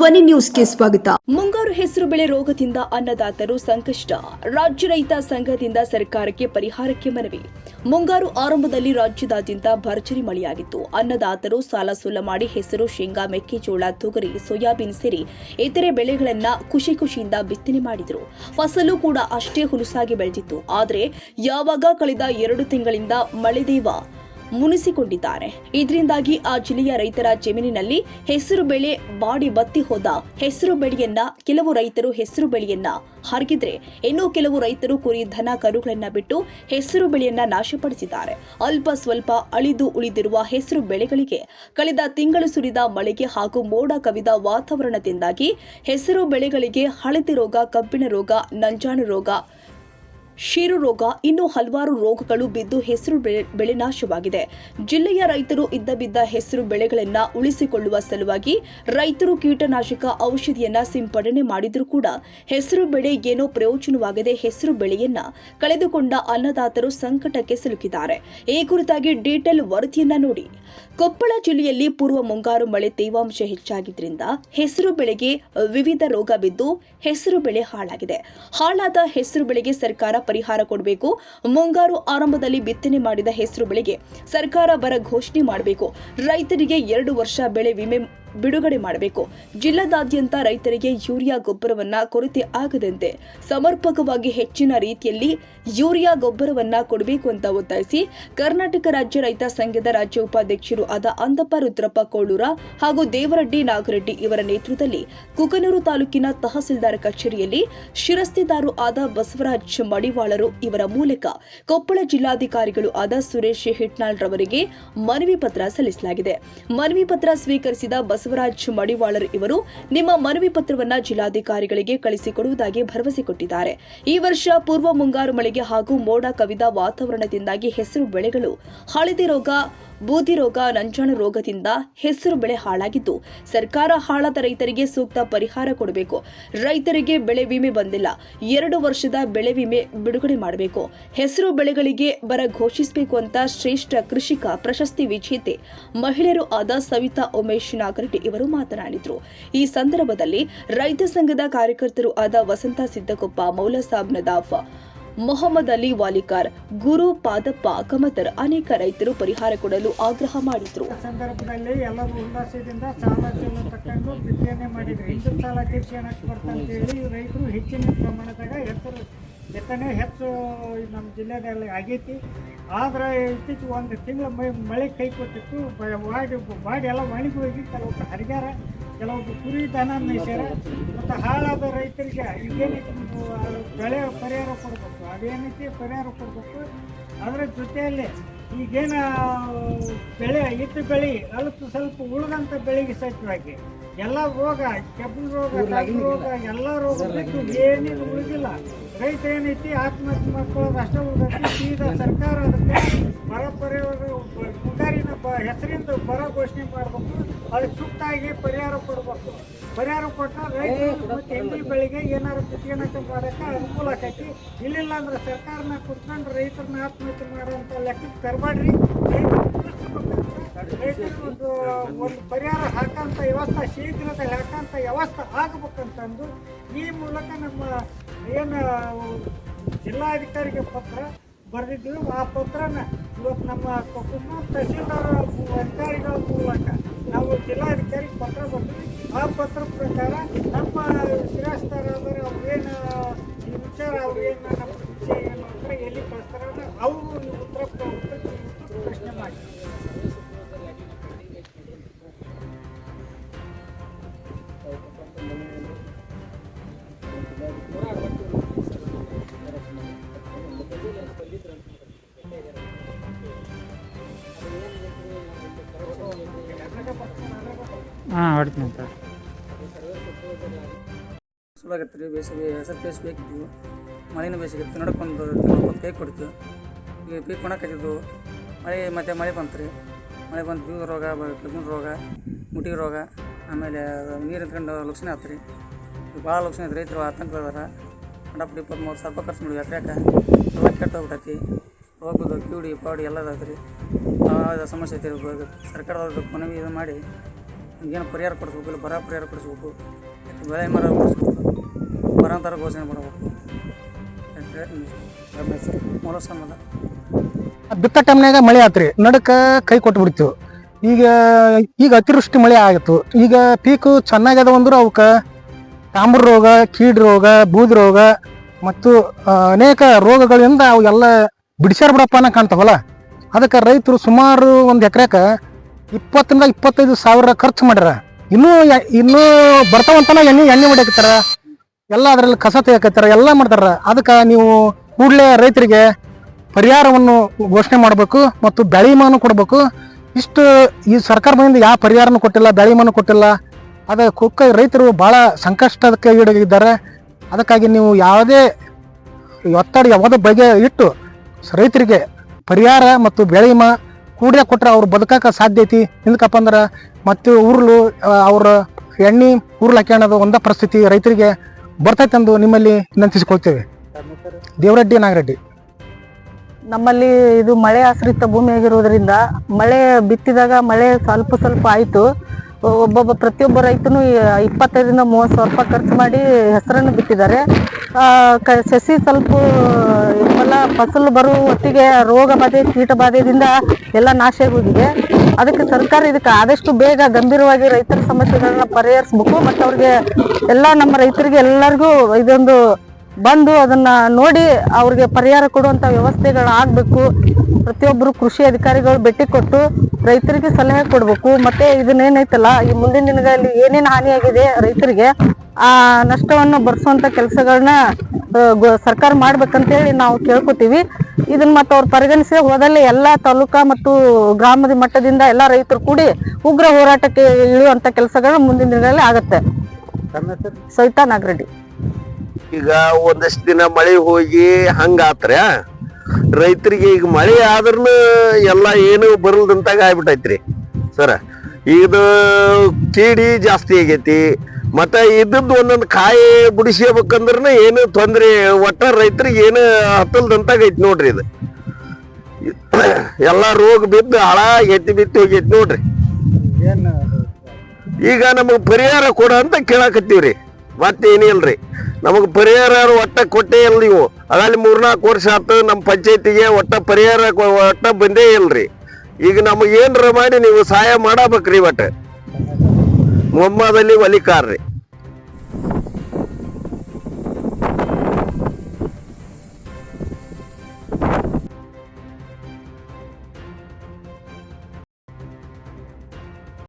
ಧ್ವನಿ ನ್ಯೂಸ್ಗೆ ಸ್ವಾಗತ. ಮುಂಗಾರು ಹೆಸರು ಬೆಳೆ ರೋಗದಿಂದ ಅನ್ನದಾತರು ಸಂಕಷ್ಟ. ರಾಜ್ಯ ರೈತ ಸಂಘದಿಂದ ಸರ್ಕಾರಕ್ಕೆ ಪರಿಹಾರಕ್ಕೆ ಮನವಿ. ಮುಂಗಾರು ಆರಂಭದಲ್ಲಿ ರಾಜ್ಯದಾದ್ಯಂತ ಭರ್ಜರಿ ಮಳೆಯಾಗಿತ್ತು. ಅನ್ನದಾತರು ಸಾಲ ಸೂಲ ಮಾಡಿ ಹೆಸರು, ಶೇಂಗಾ, ಮೆಕ್ಕೆಜೋಳ, ತೊಗರಿ, ಸೋಯಾಬೀನ್ ಸೇರಿ ಇತರೆ ಬೆಳೆಗಳನ್ನ ಖುಷಿ ಖುಷಿಯಿಂದ ಬಿತ್ತನೆ ಮಾಡಿದರು. ಫಸಲು ಕೂಡ ಅಷ್ಟೇ ಹುಲುಸಾಗಿ ಬೆಳೆದಿತ್ತು. ಆದರೆ ಯಾವಾಗ ಕಳೆದ ಎರಡು ತಿಂಗಳಿಂದ ಮಳೆದೇವ ಮುನಿಸಿಕೊಂಡಿದ್ದಾರೆ. ಇದರಿಂದಾಗಿ ಆ ಜಿಲ್ಲೆಯ ರೈತರ ಜಮೀನಿನಲ್ಲಿ ಹೆಸರು ಬೆಳೆ ಬಾಡಿ ಬತ್ತಿ ಹೋದ ಹೆಸರು ಬೆಳೆಯನ್ನ ಕೆಲವು ರೈತರು ಹೆಸರು ಬೆಳೆಯನ್ನ ಹರಗಿದ್ರೆ ಇನ್ನೂ ಕೆಲವು ರೈತರು ಕುರಿ ದನ ಕರುಗಳನ್ನ ಬಿಟ್ಟು ಹೆಸರು ಬೆಳೆಯನ್ನ ನಾಶಪಡಿಸಿದ್ದಾರೆ. ಅಲ್ಪ ಸ್ವಲ್ಪ ಅಳಿದು ಉಳಿದಿರುವ ಹೆಸರು ಬೆಳೆಗಳಿಗೆ ಕಳೆದ ತಿಂಗಳು ಸುರಿದ ಮಳೆಗೆ ಹಾಗೂ ಮೋಡ ಕವಿದ ವಾತಾವರಣದಿಂದಾಗಿ ಹೆಸರು ಬೆಳೆಗಳಿಗೆ ಹಳದಿ ರೋಗ, ಕಬ್ಬಿಣ ರೋಗ, ನಂಜಾಣು ರೋಗ ಕ್ಷೀರು ರೋಗ ಇನ್ನೂ ಹಲವಾರು ರೋಗಗಳು ಬಿದ್ದು ಹೆಸರು ಬೆಳೆ ನಾಶವಾಗಿದೆ. ಜಿಲ್ಲೆಯ ರೈತರು ಇದ್ದ ಬಿದ್ದ ಹೆಸರು ಬೆಳೆಗಳನ್ನ ಉಳಿಸಿಕೊಳ್ಳುವ ಸಲುವಾಗಿ ರೈತರು ಕೀಟನಾಶಕ ಔಷಧಿಯನ್ನ ಸಿಂಪಡಣೆ ಮಾಡಿದರೂ ಕೂಡ ಹೆಸರು ಬೆಳೆ ಏನೋ ಪ್ರಯೋಜನವಾಗದೆ ಹೆಸರು ಬೆಳೆಯನ್ನ ಕಳೆದುಕೊಂಡ ಅನ್ನದಾತರು ಸಂಕಟಕ್ಕೆ ಸಿಲುಕಿದ್ದಾರೆ. ಈ ಕುರಿತಾಗಿ ಡೀಟೇಲ್ ವರದಿಯನ್ನ ನೋಡಿ. ಕೊಪ್ಪಳ ಜಿಲ್ಲೆಯಲ್ಲಿ ಪೂರ್ವ ಮುಂಗಾರು ಮಳೆ ತೇವಾಂಶ ಹೆಚ್ಚಾಗಿದ್ದರಿಂದ ಹೆಸರು ಬೆಳೆಗೆ ವಿವಿಧ ರೋಗ ಬಿದ್ದು ಹೆಸರು ಬೆಳೆ ಹಾಳಾಗಿದೆ. ಹಾಳಾದ ಹೆಸರು ಬೆಳೆಗೆ ಸರ್ಕಾರ ಪರಿಹಾರ ಕೊಡಬೇಕು. ಮುಂಗಾರು ಆರಂಭದಲ್ಲಿ ಬಿತ್ತನೆ ಮಾಡಿದ ಹೆಸರು ಬೆಳೆಗೆ ಸರ್ಕಾರ ಬರ ಘೋಷಣೆ ಮಾಡಬೇಕು. ರೈತರಿಗೆ ಎರಡು ವರ್ಷ ಬೆಳೆ ವಿಮೆ ಬಿಡುಗಡೆ ಮಾಡಬೇಕು. ಜಿಲ್ಲಾದಾದ್ಯಂತ ರೈತರಿಗೆ ಯೂರಿಯಾ ಗೊಬ್ಬರವನ್ನ ಕೊರತೆ ಆಗದಂತೆ ಸಮರ್ಪಕವಾಗಿ ಹೆಚ್ಚಿನ ರೀತಿಯಲ್ಲಿ ಯೂರಿಯಾ ಗೊಬ್ಬರವನ್ನ ಕೊಡಬೇಕು ಅಂತ ಒತ್ತಾಯಿಸಿ ಕರ್ನಾಟಕ ರಾಜ್ಯ ರೈತ ಸಂಘದ ರಾಜ್ಯ ಉಪಾಧ್ಯಕ್ಷರು ಆದ ಅಂದಪ್ಪ ರುದ್ರಪ್ಪ ಕೋಳೂರ ಹಾಗೂ ದೇವರೆಡ್ಡಿ ನಾಗರೆಡ್ಡಿ ಇವರ ನೇತೃತ್ವದಲ್ಲಿ ಕುಕನೂರು ತಾಲೂಕಿನ ತಹಸೀಲ್ದಾರ್ ಕಚೇರಿಯಲ್ಲಿ ಶಿರಸ್ತಿದಾರು ಆದ ಬಸವರಾಜ್ ಮಡಿವಾಳರು ಇವರ ಮೂಲಕ ಕೊಪ್ಪಳ ಜಿಲ್ಲಾಧಿಕಾರಿಗಳು ಆದ ಸುರೇಶ್ ಹಿಟ್ನಾಳ್ ರವರಿಗೆ ಮನವಿ ಪತ್ರ ಸಲ್ಲಿಸಲಾಗಿದೆ. ಮನವಿ ಪತ್ರ ಸ್ವೀಕರಿಸಿದ ಬಸವರಾಜ್ ಮಡಿವಾಳರ್ ಇವರು ನಿಮ್ಮ ಮನವಿ ಪತ್ರವನ್ನ ಜಿಲ್ಲಾಧಿಕಾರಿಗಳಿಗೆ ಕಳಿಸಿಕೊಡುವುದಾಗಿ ಭರವಸೆ ಕೊಟ್ಟಿದ್ದಾರೆ. ಈ ವರ್ಷ ಪೂರ್ವ ಮುಂಗಾರು ಮಳೆಗೆ ಹಾಗೂ ಮೋಡ ಕವಿದ ವಾತಾವರಣದಿಂದಾಗಿ ಹೆಸರು ಬೆಳೆಗಳು, ಹಳದಿ ರೋಗ ಬೂದಿ ರೋಗ, ನಂಜಾಣು ರೋಗದಿಂದ ಹೆಸರು ಬೆಳೆ ಹಾಳಾಗಿದ್ದು, ಸರ್ಕಾರ ಹಾಳಾದ ರೈತರಿಗೆ ಸೂಕ್ತ ಪರಿಹಾರ ಕೊಡಬೇಕು. ರೈತರಿಗೆ ಬೆಳೆ ವಿಮೆ ಬಂದಿಲ್ಲ. ಎರಡು ವರ್ಷದ ಬೆಳೆ ವಿಮೆ ಬಿಡುಗಡೆ ಮಾಡಬೇಕು. ಹೆಸರು ಬೆಳೆಗಳಿಗೆ ಬರ ಘೋಷಿಸಬೇಕು ಅಂತ ಶ್ರೇಷ್ಠ ಕೃಷಿಕ ಪ್ರಶಸ್ತಿ ವಿಜೇತೆ, ಮಹಿಳೆಯರು ಆದ ಸವಿತಾ ಉಮೇಶ್ ನಾಗರೆಡ್ಡಿ ಇವರು ಮಾತನಾಡಿದರು. ಈ ಸಂದರ್ಭದಲ್ಲಿ ರೈತ ಸಂಘದ ಕಾರ್ಯಕರ್ತರು ಆದ ವಸಂತ ಸಿದ್ದಕೊಪ್ಪ ಮೌಲಸಾಬ್ ನದಾಫ್ ಮೊಹಮ್ಮದ್ ಅಲಿ ವಾಲಿಕಾರ್, ಗುರು ಪಾದಪ್ಪ ಕಮತರ್ ಅನೇಕ ರೈತರು ಪರಿಹಾರ ಕೊಡಲು ಆಗ್ರಹ ಮಾಡಿದ್ರು. ಸಂದರ್ಭದಲ್ಲಿ ಎಲ್ಲರೂ ಉಲ್ಲಾಸದಿಂದ ಸಾಲ ತಕೊಂಡು ಬಿತ್ತನೆ ಮಾಡಿದ್ರು. ಹಿಂದಿನ ಸಾಲ ತೀರ್ಸ್ಕೊಳಕ್ಕೆ ಬರ್ತಂತೇಳಿ ರೈತರು ಹೆಚ್ಚಿನ ಪ್ರಮಾಣದಾಗ ಹೆಸರು ಎತ್ತನೆ ಹೆಚ್ಚು ನಮ್ಮ ಜಿಲ್ಲೆದಲ್ಲಿ ಆಗೈತಿ. ಆದ್ರೆ ಇತ್ತೀಚೆಗೆ ಒಂದು ತಿಂಗಳ ಮಳೆ ಕೈ ಕೊಟ್ಟಿತ್ತು. ಬಾಡಿ ಎಲ್ಲ ಒಣಗಿ ಹೋಗಿ ಕೆಲವು ಹರಿಗ್ಯಾರ ಕೆಲವೊಬ್ರು ಕುರಿ ದನ ಮೇಯ್ಸ್ಯಾರ ಮತ್ತು ಹಾಳಾದ ರೈತರಿಗೆ ಇದೇನೈತಿ ಬೆಳೆ ಪರಿಹಾರ ಕೊಡಬೇಕು. ಅದೇನೈತಿ ಪರಿಹಾರ ಕೊಡಬೇಕು? ಅದರ ಜೊತೆಯಲ್ಲಿ ಈಗೇನ ಬೆಳೆ ಇತ್ತು ಬೆಳೆ ಅಲ್ಪ ಸ್ವಲ್ಪ ಉಳಿದಂಥ ಬೆಳೆಗೆ ಸಹಿತವಾಗಿ ಎಲ್ಲ ರೋಗ ಕೆಬ್ಬು ರೋಗ ರೋಗ ಎಲ್ಲ ರೋಗ ಏನೇನು ಉಳಿದಿಲ್ಲ. ರೈತ ಏನೈತಿ ಆತ್ಮಹತ್ಯೆ ಮಾಡ್ಕೊಳ್ಳೋದು ಅಷ್ಟೇ ಉಳಿದೈತಿ. ಸೀದಾ ಸರ್ಕಾರ ಅದಕ್ಕೆ ಬರ ಪರಿಹಾರ ಹೆಸರಿಂದ ಬರ ಘೋಷಣೆ ಮಾಡಬೇಕು ಅದಕ್ಕೆ ಸೂಕ್ತಾಗಿ ಪರಿಹಾರ ಕೊಡಬೇಕು. ಪರಿಹಾರ ಕೊಟ್ಟರೆ ರೈತರು ಮತ್ತು ಎಲ್ಲಿ ಬೆಳೆಗೆ ಏನಾದ್ರು ಕುತ್ಕೊಳಕ್ಕೆ ಮಾಡೋಕ್ಕೆ ಅನುಕೂಲ ಆಕೈತಿ. ಇಲ್ಲಿಲ್ಲ ಅಂದ್ರೆ ಸರ್ಕಾರನ ಕುತ್ಕೊಂಡು ರೈತರನ್ನ ಆತ್ಮಹತ್ಯೆ ಮಾಡೋಂಥ ಲೆಕ್ಕಕ್ಕೆ ತರಬೇಡ್ರಿ. ರೈತರಿಗೆ ಒಂದು ಒಂದು ಪರಿಹಾರ ಹಾಕಂತ ವ್ಯವಸ್ಥೆ ಶೀಘ್ರದಲ್ಲಿ ಹಾಕಂತ ವ್ಯವಸ್ಥೆ ಆಗಬೇಕಂತಂದು ಈ ಮೂಲಕ ನಮ್ಮ ಏನು ಜಿಲ್ಲಾಧಿಕಾರಿಗೆ ಪತ್ರ ಬರೆದಿದ್ದೀವಿ ಆ ಪತ್ರನ ಇವತ್ತು ನಮ್ಮ ಕುಟುಂಬ ತಹಸೀಲ್ದಾರ್ ಅಧಿಕಾರಿಗಳ ಮೂಲಕ ನಾವು ಜಿಲ್ಲಾಧಿಕಾರಿಗೆ ಪತ್ರ ಬರ್ತೀವಿ ಆ ಪತ್ರ ಪ್ರಕಾರ ನಮ್ಮ ಶಿರಾಸ್ತಾರಾದರೆ ಅವ್ರು ಏನು, ಈ ವಿಚಾರ ಅವ್ರು ಹಾಂ, ಹೊಡಿತೀನಿ ಸರ್. ಸುಲಾಗತ್ತೆ ರೀ ಬೇಸಿಗೆ ಹೆಸರು ಬೇಸ್ ಬೇಕಿದ್ವು ಮಳೆನೂ ಬೇಸಿಗಿತ್ತು ನಡ್ಕೊಂಡು ತಿಂಗಳು ಕೈ ಕೊಡ್ತು. ಈಗ ಪೀಕ್ ಒಣಕತ್ತಿದ್ವು ಮಳೆ, ಮತ್ತು ಮಳೆ ಬಂತು ರೀ. ಮಳೆ ಬಂದು ಬೀಗ ರೋಗ, ಬ- ಕಬ್ಬಿನ ರೋಗ, ಮುಟಿ ರೋಗ, ಆಮೇಲೆ ನೀರು ಎತ್ಕೊಂಡು ಲಕ್ಷಣ ಆಯ್ತು ರೀ. ಭಾಳ ಲಕ್ಷಣ ಐತೆ ರೈತರು ಆತಂಕದಾರ ಕಂಡಪಟ್ಟು ಇಪ್ಪತ್ತು ಮೂವತ್ತು ಸಾವಿರ ರೂಪಾಯಿ ಖರ್ಚು ಮಾಡಿ ಎಕರೆಕ ಎಲ್ಲ ಕೆಟ್ಟು ಹೋಗ್ಬಿಟ್ಟೈತಿ ರೋಗ ಬಿದ್ದು ಕಿವಿಡಿ ಪಾವಡಿ ಎಲ್ಲ ಅದಾಯ್ತು ರೀ ಭಾಳ ಸಮಸ್ಯೆ ಐತಿ ಇವಾಗ. ಸರ್ಕಾರದವ್ರದ್ದು ಮನವಿ ಇದು ಮಾಡಿ ಏನು ಪರಿಹಾರ ಕೊಡಿಸ್ಬೇಕು ಇಲ್ಲ ಬರ ಪರಿಹಾರ ಕೊಡಿಸ್ಬೇಕು. ಬೆಳೆ ಮರ ಕೊಡಿಸ್ಬೇಕು. ಬರ ಅಂತಾರ ಘೋಷಣೆ ಮಾಡಬೇಕು. ಬಿತ್ತ ಟೈಮ್ನಾಗ ಮಳೆ ಆತ್ರಿ. ನಡಕ ಕೈ ಕೊಟ್ಟು ಬಿಡ್ತೀವಿ ಈಗ ಈಗ ಅತಿವೃಷ್ಟಿ ಮಳೆ ಆಗಿತ್ತು. ಈಗ ಪೀಕು ಚೆನ್ನಾಗ್ಯದ ಅಂದ್ರೆ ಅವಕ್ಕೆ ತಾಮ್ರ ರೋಗ, ಕೀಡ್ ರೋಗ, ಬೂದ್ ರೋಗ, ಮತ್ತು ಅನೇಕ ರೋಗಗಳಿಂದ ಅವೆಲ್ಲ ಬಿಡಿಸ್ಯಾರ ಬಿಡಪ್ಪ ಅನ್ನೋ ಕಾಣ್ತಾವಲ್ಲ? ಅದಕ್ಕೆ ರೈತರು ಸುಮಾರು ಒಂದು ಎಕರೆಕ ಇಪ್ಪತ್ತರಿಂದ ಇಪ್ಪತ್ತೈದು ಸಾವಿರ ಖರ್ಚು ಮಾಡ್ಯಾರ. ಇನ್ನೂ ಇನ್ನೂ ಬರ್ತಾವಂತನ ಎಣ್ಣೆ ಎಣ್ಣೆ ಹೊಡಿಯಾಕತ್ತಾರ. ಎಲ್ಲ ಅದರಲ್ಲಿ ಕಸ ತೆಗಿಯಕತ್ತಾರ, ಎಲ್ಲ ಮಾಡ್ತಾರ. ಅದಕ್ಕೆ ನೀವು ಕೂಡಲೇ ರೈತರಿಗೆ ಪರಿಹಾರವನ್ನು ಘೋಷಣೆ ಮಾಡಬೇಕು ಮತ್ತು ಬೆಳೆ ವಿಮಾನ ಕೊಡಬೇಕು. ಇಷ್ಟು ಈ ಸರ್ಕಾರ ಬಂದಿಂದ ಯಾವ ಪರಿಹಾರನೂ ಕೊಟ್ಟಿಲ್ಲ ಬೆಳೆ ವಿಮಾನ ಕೊಟ್ಟಿಲ್ಲ. ಅದ ಕುಕ್ಕ ರೈತರು ಭಾಳ ಸಂಕಷ್ಟಕ್ಕೆ ಈಡಾಗಿದ್ದಾರೆ. ಅದಕ್ಕಾಗಿ ನೀವು ಯಾವುದೇ ಒತ್ತಡ ಯಾವುದೇ ಬಗೆ ಇಟ್ಟು ರೈತರಿಗೆ ಪರಿಹಾರ ಮತ್ತು ಬೆಳೆ ವಿಮಾ ಕೂಡಲೇ ಕೊಟ್ರೆ ಅವ್ರು ಬದುಕಕ್ಕೆ ಸಾಧ್ಯ ಐತಿ. ಹಿಂದಕ್ಕಪ್ಪ ಅಂದ್ರೆ ಮತ್ತು ಆ, ಅವ್ರ ಎಣ್ಣೆ ಉರುಳು ಹಾಕ್ಯಣದು ಒಂದೇ ಪರಿಸ್ಥಿತಿ ರೈತರಿಗೆ ಬರ್ತೈತೆ ಎಂದು ನಿಮ್ಮಲ್ಲಿ ವಿನಂತಿಸಿಕೊಳ್ತೇವೆ. ದೇವರೆಡ್ಡಿ ನಾಗರೆಡ್ಡಿ. ನಮ್ಮಲ್ಲಿ ಇದು ಮಳೆ ಆಶ್ರಿತ ಭೂಮಿ ಆಗಿರೋದ್ರಿಂದ ಮಳೆ ಬಿತ್ತಿದಾಗ ಮಳೆ ಸ್ವಲ್ಪ ಸ್ವಲ್ಪ ಆಯಿತು. ಒಬ್ಬೊಬ್ಬ ಪ್ರತಿಯೊಬ್ಬ ರೈತನು ಇಪ್ಪತ್ತೈದರಿಂದ ಮೂವತ್ತು ಸಾವಿರ ರೂಪಾಯಿ ಖರ್ಚು ಮಾಡಿ ಹೆಸರನ್ನು ಬಿತ್ತಿದ್ದಾರೆ. ಸಸಿ ಸ್ವಲ್ಪ ಎಲ್ಲ ಫಸಲು ಬರುವ ಹೊತ್ತಿಗೆ ರೋಗ ಬಾಧೆ, ಕೀಟ ಬಾಧೆಯಿಂದ ಎಲ್ಲ ನಾಶ ಆಗೋಗಿದೆ. ಅದಕ್ಕೆ ಸರ್ಕಾರ ಇದಕ್ಕೆ ಆದಷ್ಟು ಬೇಗ ಗಂಭೀರವಾಗಿ ರೈತರ ಸಮಸ್ಯೆಗಳನ್ನ ಪರಿಹರಿಸ್ಬೇಕು. ಮತ್ತು ಅವ್ರಿಗೆ ಎಲ್ಲ ನಮ್ಮ ರೈತರಿಗೆ ಎಲ್ಲರಿಗೂ ಇದೊಂದು ಬಂದು ಅದನ್ನ ನೋಡಿ ಅವ್ರಿಗೆ ಪರಿಹಾರ ಕೊಡುವಂತ ವ್ಯವಸ್ಥೆಗಳು ಆಗ್ಬೇಕು. ಪ್ರತಿಯೊಬ್ಬರು ಕೃಷಿ ಅಧಿಕಾರಿಗಳು ಭೇಟಿ ಕೊಟ್ಟು ರೈತರಿಗೆ ಸಲಹೆ ಕೊಡಬೇಕು. ಮತ್ತೆ ಇದನ್ನೇನೈತಲ್ಲ ಈ ಮುಂದಿನ ದಿನಗಳಲ್ಲಿ ಏನೇನು ಹಾನಿಯಾಗಿದೆ ರೈತರಿಗೆ, ಆ ನಷ್ಟವನ್ನು ಬರ್ಸುವಂತ ಕೆಲಸಗಳನ್ನ ಸರ್ಕಾರ ಮಾಡ್ಬೇಕಂತೇಳಿ ನಾವು ಕೇಳ್ಕೊತೀವಿ. ಇದನ್ನ ಮತ್ತೆ ಅವ್ರು ಪರಿಗಣಿಸಿ ಹೋದಲ್ಲಿ ಎಲ್ಲ ತಾಲೂಕಾ ಮತ್ತು ಗ್ರಾಮದ ಮಟ್ಟದಿಂದ ಎಲ್ಲ ರೈತರು ಕೂಡಿ ಉಗ್ರ ಹೋರಾಟಕ್ಕೆ ಇಳಿಯುವಂತ ಕೆಲಸಗಳು ಮುಂದಿನ ದಿನಗಳಲ್ಲಿ ಆಗತ್ತೆ. ಸವಿತಾ ನಾಗರೆಡ್ಡಿ. ಈಗ ಒಂದಷ್ಟು ದಿನ ಮಳೆ ಹೋಗಿ ಹಂಗಾತ್ರ ರೈತರಿಗೆ ಈಗ ಮಳೆ ಆದ್ರೂ ಎಲ್ಲ ಏನು ಬರಲ್ದಂತಾಗ ಆಗ್ಬಿಟ್ಟೈತ್ರಿ ಸರ ಇದು ಕೀಡಿ ಜಾಸ್ತಿ ಆಗೈತಿ. ಮತ್ತ ಇದ್ದದ್ದು ಒಂದೊಂದು ಕಾಯಿ ಬಿಡಿಸ್ಕೋಬೇಕಂದ್ರೆ ಏನು ತೊಂದರೆ, ಒಟ್ಟ ರೈತರಿಗೆ ಏನು ಹತ್ತಲ್ದಂತಾಗೈತಿ ನೋಡ್ರಿ ಇದು. ಎಲ್ಲ ರೋಗ ಬಿದ್ದು ಹಳ ಎತ್ತಿ ಬಿತ್ತು ಹೋಗೈತಿ ನೋಡ್ರಿ. ಈಗ ನಮಗೆ ಪರಿಹಾರ ಕೊಡ ಅಂತ ಕೇಳಾಕತ್ತೀವ್ರಿ. ಮತ್ತೇನಿಲ್ರಿ ನಮಗೆ ಪರಿಹಾರ ಒಟ್ಟ ಕೊಟ್ಟೇ ಇಲ್ಲ ನೀವು. ಅದಲ್ಲಿ ಮೂರ್ನಾಲ್ಕು ವರ್ಷ ಆತು ನಮ್ಮ ಪಂಚಾಯತಿಗೆ ಒಟ್ಟ ಪರಿಹಾರ ಒಟ್ಟ ಬಂದೇ ಇಲ್ರಿ. ಈಗ ನಮಗೆ ಏನರ ಮಾಡಿ ನೀವು ಸಹಾಯ ಮಾಡಬೇಕ್ರಿ ಒಟ್ಟ. മുഹമ്മദ് അലി